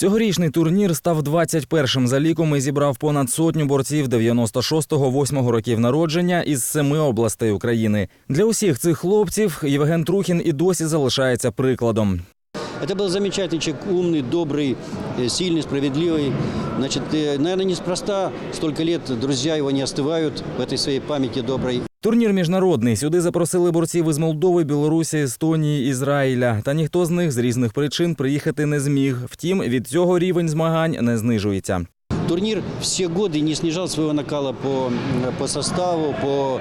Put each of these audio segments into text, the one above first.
Цьогорічний турнір став 21-м за ліком і зібрав понад сотню борців 96-8 років народження із семи областей України. Для усіх цих хлопців Євген Трухін і досі залишається прикладом. Это был замечательный человек, умный, добрый, э, сильный, справедливый. Значит, э, наверное, неспроста столько лет друзья его не остывают в этой своей памяти доброй. Турнір міжнародний. Сюди запросили борців із Молдови, Білорусі, Естонії, Ізраїля. Та ніхто з них з різних причин приїхати не зміг. Втім, від цього рівень змагань не знижується. Турнир все годы не снижал своего накала по, по составу, по,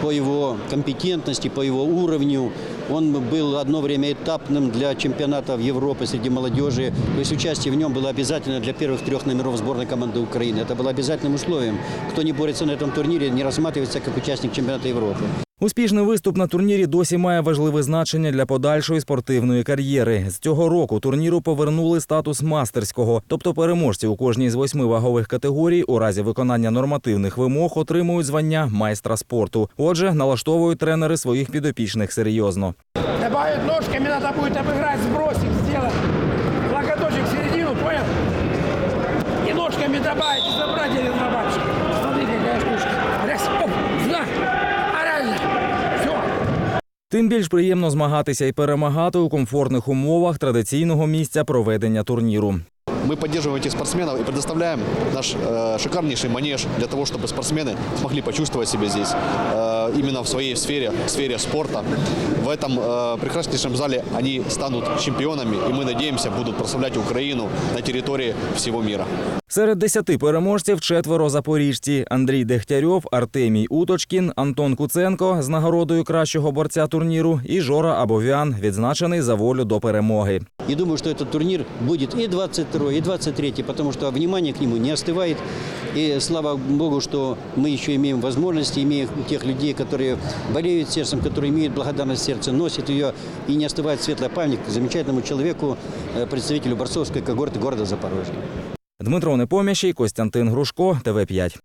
по его компетентности, по его уровню. Он был одно время этапным для чемпионатов Европы среди молодежи. То есть участие в нем было обязательно для первых трех номеров сборной команды Украины. Это было обязательным условием. Кто не борется на этом турнире, не рассматривается как участник чемпионата Европы. Успішний виступ на турнірі досі має важливе значення для подальшої спортивної кар'єри. З цього року турніру повернули статус мастерського, тобто переможці у кожній з восьми вагових категорій у разі виконання нормативних вимог отримують звання майстра спорту. Отже, налаштовують тренери своїх підопічних серйозно. Добавить ножками, надо будет обыграть, сбросик сделать. Локоточек в середину, понял? И ножками добавить, и забрать или добавить. Тим більш приємно змагатися і перемагати у комфортних умовах традиційного місця проведення турніру. Мы поддерживаем этих спортсменов и предоставляем наш э, шикарнейший манеж для того, чтобы спортсмены смогли почувствовать себя здесь э, именно в своей сфере, сфере спорта. В этом э, прекраснейшем зале они станут чемпионами, и мы надеемся, будут прославлять Украину на территории всего мира. Серед десяти переможців четверо запоріжці: Андрій Дегтярьов, Артемій Уточкін, Антон Куценко з нагородою кращого борця турніру і Жора Абовян, відзначений за волю до перемоги. И думаю, что этот турнир будет и 22 и 23 потому что внимание к нему не остывает. И слава Богу, что мы еще имеем возможности, имеем тех людей, которые болеют сердцем, которые имеют благодарность в сердце, носят ее и не остывает светлая память к замечательному человеку, э, представителю борцовской когорты города Запорожья. Дмитро Непоміщий, Костянтин Грушко, ТВ 5